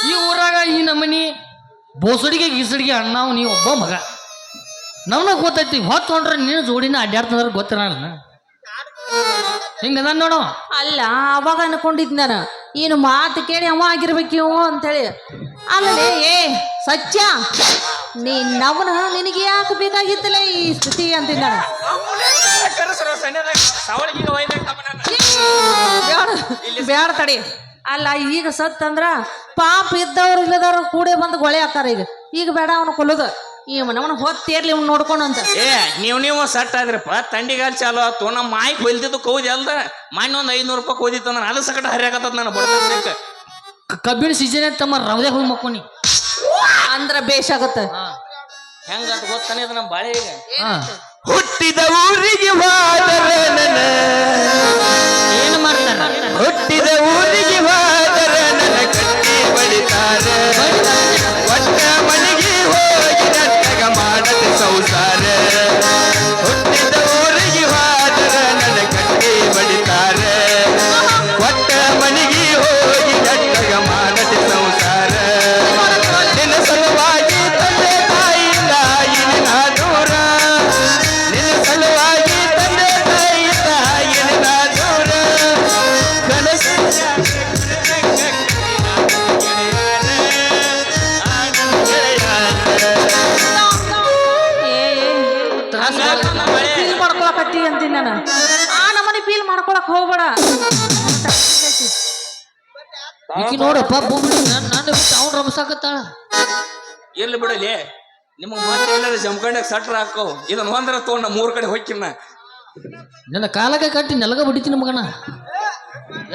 ಈ ಊರಾಗ, ಈ ನಮ್ಮನಿ ಬೋಸಡಿಗೆ, ಗೀಸಡಿಗೆ ಅಣ್ಣಾವ್ ನೀ ಒಬ್ಬ ಮಗ. ನಮ್ನ ಗೊತ್ತೈತಿ, ಹೊತ್ತು ಹೊಂಟ್ರೆ ನೀನು ಜೋಡಿನ ಅಡ್ಡಾಡ್ತಂದ್ರ ಗೊತ್ತಿರಲ್ಲ ಹಿಂಗದ ನೋಡು. ಅಲ್ಲ, ಅವಾಗ ಅನ್ಕೊಂಡಿದ್ ನಾನು. ಏನು ಮಾತು ಕೇಳಿ ಅವ ಆಗಿರ್ಬೇಕು ಇವ ಅಂತೇಳಿ. ಅಲ್ಲಲೇ ಏ, ಸತ್ಯ ನೀ ನವನ ನಿನಗೆ ಯಾಕೆ ಬೇಕಾಗಿತ್ತಲ್ಲ ಈ ಸ್ಥಿತಿ ಅಂತಿದ್ದಾನೆ. ನಾನು ಬೇಡ ತಡಿ. ಅಲ್ಲ, ಈಗ ಸತ್ತಂದ್ರ ಪಾಪ ಇದ್ದವ್ರು ಇಲ್ಲದವ್ರು ಕೂಡೆ ಬಂದು ಗೊಳೆ ಹಾಕಾರ ಈಗ. ಈಗ ಬೇಡ ಅವನು ಕೊಲ್ಲೋದು. ಈ ನಮ್ಮನ ಹೊತ್ತೇರ್ಲಿ ಇವ್ನು ನೋಡ್ಕೊಂಡು ಅಂತ ಏ ನೀವು ನೀವು ಸಟ್ ಆದ್ರಪ್ಪ ತಂಡಿಗಾಲ್ ಚಾಲು ಆತು. ನಮ್ಮ ಮಾಯಿ ಹೊಲ್ದಿದ್ದು ಕೌದಿ ಅಲ್ದ? ಮಣ್ಣು ಒಂದು ಐನೂರು ರೂಪಾಯಿ ಕೋದಿತ್ತು ಅಂದ್ರೆ ಅದು ಸಕಟ ಹರಿಯಾಕತ್ತದ ನಾನು ಬಡ್ತಕ್ಕೆ ಕಬ್ಬಿಣ ಕಬ್ಬಿನ ಸೀಸನ್ ತಮ್ಮ ರವದೆ ಹೋಗಿ ಮಕ್ಕೊನಿ. ಅಂದ್ರ ಆಗತ್ತ. ಹೆಂಗಂತ ಗೊತ್ತಾನೆ ಅದು ನಮ್ಮ ಬಾಳೆ ಈಗ. ಹುಟ್ಟಿದ ಊರಿಗೆ ಹೋದರೆ ನನ್ನ ಏನು ಮಾಡ್ತಾರ? ಹುಟ್ಟಿದ ಊರಿಗೆ ಹೋದರೆ ಈಕಿ ನೋಡಪ್ಪ ಬೊಮ್ಮಡಿ ನಾನು ನಾನು ಬಿಟ್ಟು ಅವ್ನು ರಮಸಾಕತ್ತಾಳ. ಇರ್ಲಿ ಬಿಡಲಿ? ನಿಮಗೆ ಮಾತ್ರ ಎಲ್ಲಾರು ಜಮ್ಕಂಡಾಗ ಸಟ್ರ ಹಾಕೋ. ಇದನ್ನ ಒಂದ್ರ ತಗೊಂಡ ಮೂರ್ ಕಡೆ ಹೋಗ್ತೀನ ನನ್ನ ಕಾಲಕ್ಕೆ ಕಟ್ಟಿ ನೆಲಗ ಬಿಡಿತೀನಿ ಮಗನ.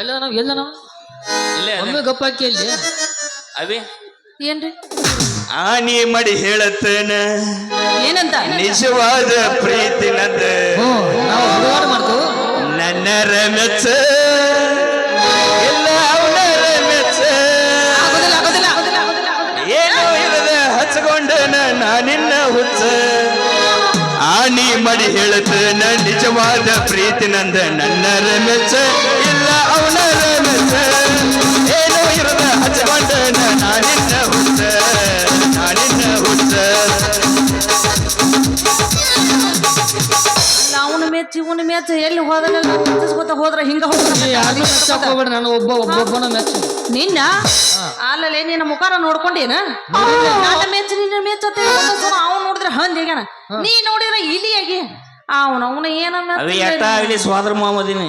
ಎಲ್ಲ ನಾವು ಎಲ್ಲ ನಾವು ಇಲ್ಲೇ. ಒಮ್ಮೆ ಗಪ್ಪಾಕಿ ಅಲ್ಲಿ. ಅವಿ? ಏನ್ರಿ? ಆನಿ ಮಡಿ ಹೇಳತ್ತೇನ? ಏನಂತ? ನಿಜವಾದ ಪ್ರೀತಿ ನಂದ ನಾವು ಹುಡುಗಾಟ ಮಾಡ್ತು ನನ್ನ ಮೆಚ್ಚ ಮಡಿ ಹೇಳತ್ತನ ನಿಜವಾದ ಪ್ರೀತಿ ನಂದ. ನನ್ನ ಮೆಚ್ಚ. ಮೆಚ್ಚಿ ಮ್ಯಾಚ್ ಎಲ್ಲಿ ಹೋದ್ರೆ ಮೆಚ್ಚಿಸ್ಕೊತ ಹೋದ್ರ ಹಿಂಗ ಹೋಗ್ಬೇಡ ನಾನು ಒಬ್ಬ ಒಬ್ಬೊಬ್ಬನ ಮ್ಯಾಚ್ ನಿನ್ನ? ಅಲ್ಲಲ್ಲೇ ನಿನ್ನ ಮುಖಾರ ನೋಡ್ಕೊಂಡೇನ? ನನ್ನ ಮ್ಯಾಚ್ ನಿನ್ನ ಮೆಚ್ಚ ಅವ್ನು ನೋಡಿದ್ರೆ ಹಂದ್ ಹೇಗ್ಯಾನ? ನೀ ನೋಡಿದ್ರೆ ಇಲಿಯಾಗಿ ಅವನ ಅವನ ಏನನ್ನ ಅವಿ ಎಟ್ಟ ಆಗ್ಲಿ ಸ್ವಾದ್ರ ಮಾಮದಿನಿ.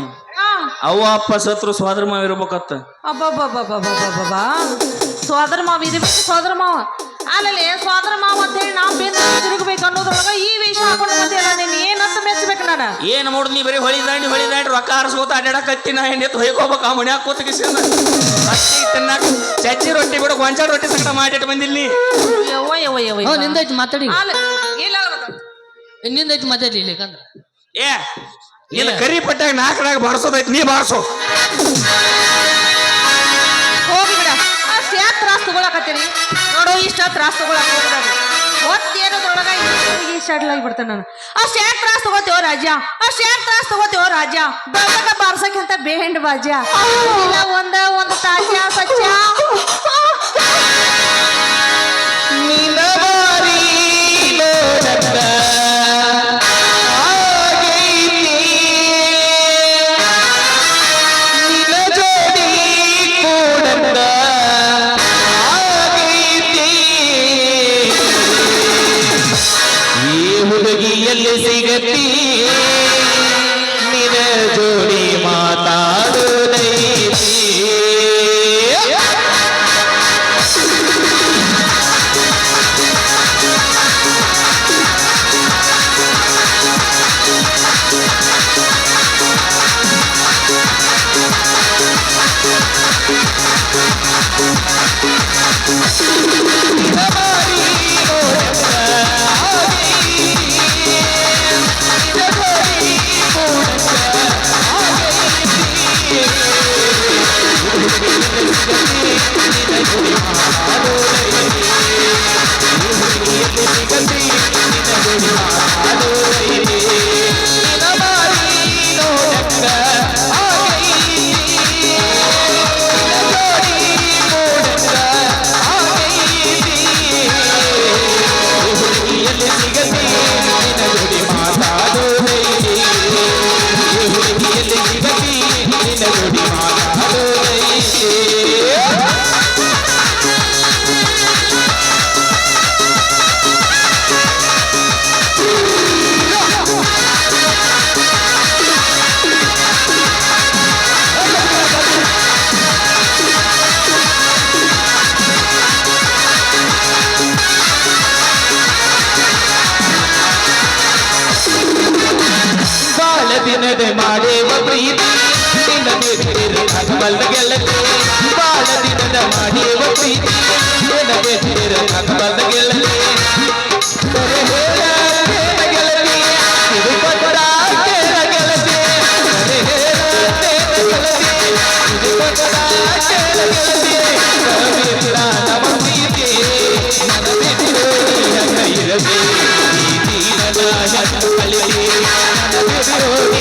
ಅವ್ವ ಅಪ್ಪ ಸತ್ರು ಸ್ವಾದ್ರ ಮಾವ ಇರ್ಬೇಕತ್ತ. ಅಬ್ಬಬ್ಬಬ್ಬಬ್ಬಬ್ಬಬ್ಬಾ. ಸ್ವಾದ್ರ ಮಾವ ಇರ್ಬೇಕು ಸ್ವಾದ್ರ ಮಾವ. ಅಲ್ಲಲ್ಲಿ ಸ್ವಾದ್ರ ಮಾವ ಅಂತ ಹೇಳಿ ನಾವು ಬೆನ್ನು ತಿರುಗಬೇಕು ಅನ್ನೋದ್ರೊಳಗ ಈ ವಿಷಯ ಹಾಕೊಂಡು ಬಂದಿಲ್ಲ ನೀನ್? ನಾನು ಏನ್ ನೋಡ್ ನೀ ಬರೀ ಹೊಳಿ ದಾಂಡಿ ಹೊಳಿ ದಾಂಡಿ ರೊಕ್ಕ ಹಾರಿಸ್ಕೋತ ಅಡ್ಯಾಡಕತ್ತಿ ನಾ ಹೆಣ್ಣೆತ್ತು ಹೊಯ್ಕೋಬೇಕು ಆ ಮನ್ಯಾಗ ಕೂತಗಿಸಿಂದ ಅತ್ತಿ ತಿನ್ನಾಕ. ಚಚ್ಚಿ ರೊಟ್ಟಿ ಬಿಡು ಗೊಂಚಾಳ ರೊಟ್ಟಿ ಸಂಕಟ ಮಾಡಿಟ್ಟು ಬಂದಿಲ್ಲಿ ನೀ. ಯವ್ವ ಯವ್ವ ಯವ್ವ ಹ್ಞೂ ಯವ್ವ. ನಿಂದೈತಿ ಮಾತಾಡಿ. ಅಲ್ಲ ಇಲ್ಲ ನಿಂದೈತಿ ಮಾತಾಡಿ ಇಲ್ಲಿ ಯಾಕಂದ್ರೆ ಏ ನಿನ್ನ ಕರಿ ಪಟ್ಟಾಗ ನಾಲ್ಕನಾಗ ಬಾರಿಸೋದೈತಿ ನೀ ಬಾರಿಸೋ. ಹೋಗಿ ಬಿಡ. ಅಷ್ಟು ಯಾಕೆ ತ್ರಾಸ ತಗೊಳಕತ್ತೀರಿ ನೋಡು ಇಷ್ಟ ತ್ರಾಸ ತಗೊಳಕ್ ಒತ್ತೇನದ್ರೊಳಗ ಈ ಶಟ್ಲ್ ಆಗಿಬಿಡ್ತೇನೆ ನಾನು. ಅಷ್ಟು ಯಾಕೆ ತ್ರಾಸ ತಗೋತೀವೋ ರಾಜ ಅಷ್ಟು ಯಾಕೆ ತ್ರಾಸ ತಗೋತೀವೋ ರಾಜ ಬೆಳಗ ಬಾರ್ಸಕ್ಕಿಂತ ಬೇಹೆಂಡ್ ಬಾಜ ಇಲ್ಲ, ಒಂದ, ಒಂದು ತಾಜ ಸಚ್ಚ ನಿನವಾರಿ ಎಲ್ಲಿ ನಿರ ಜೋಡಿ ಮಾತಾಡುದೈತಿ ಬಾಳ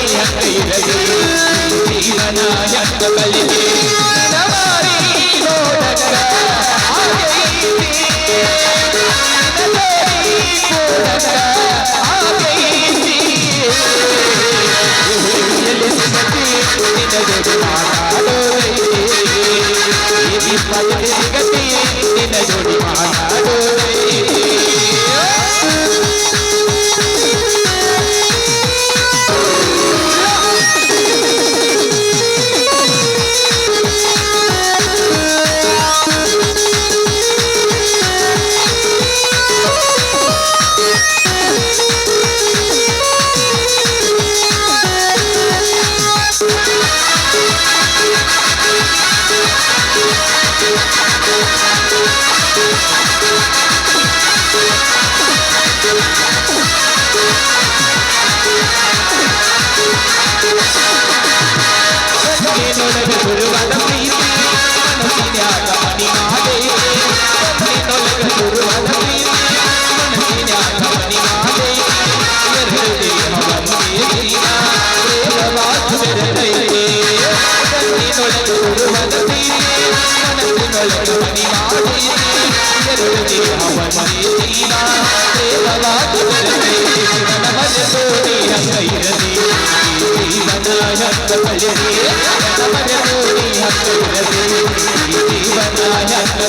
ಬಿಟ್ಟು ಯಾವ ಮನೆಯ ದೇವವಾದಿ ಹಂಗೈರದಿ ಜೀವನಾಯಕ ಕಲಿರಿ ನಮನ ನೋಡಿ ಹಂಗೈರದಿ ಜೀವನಾಯಕ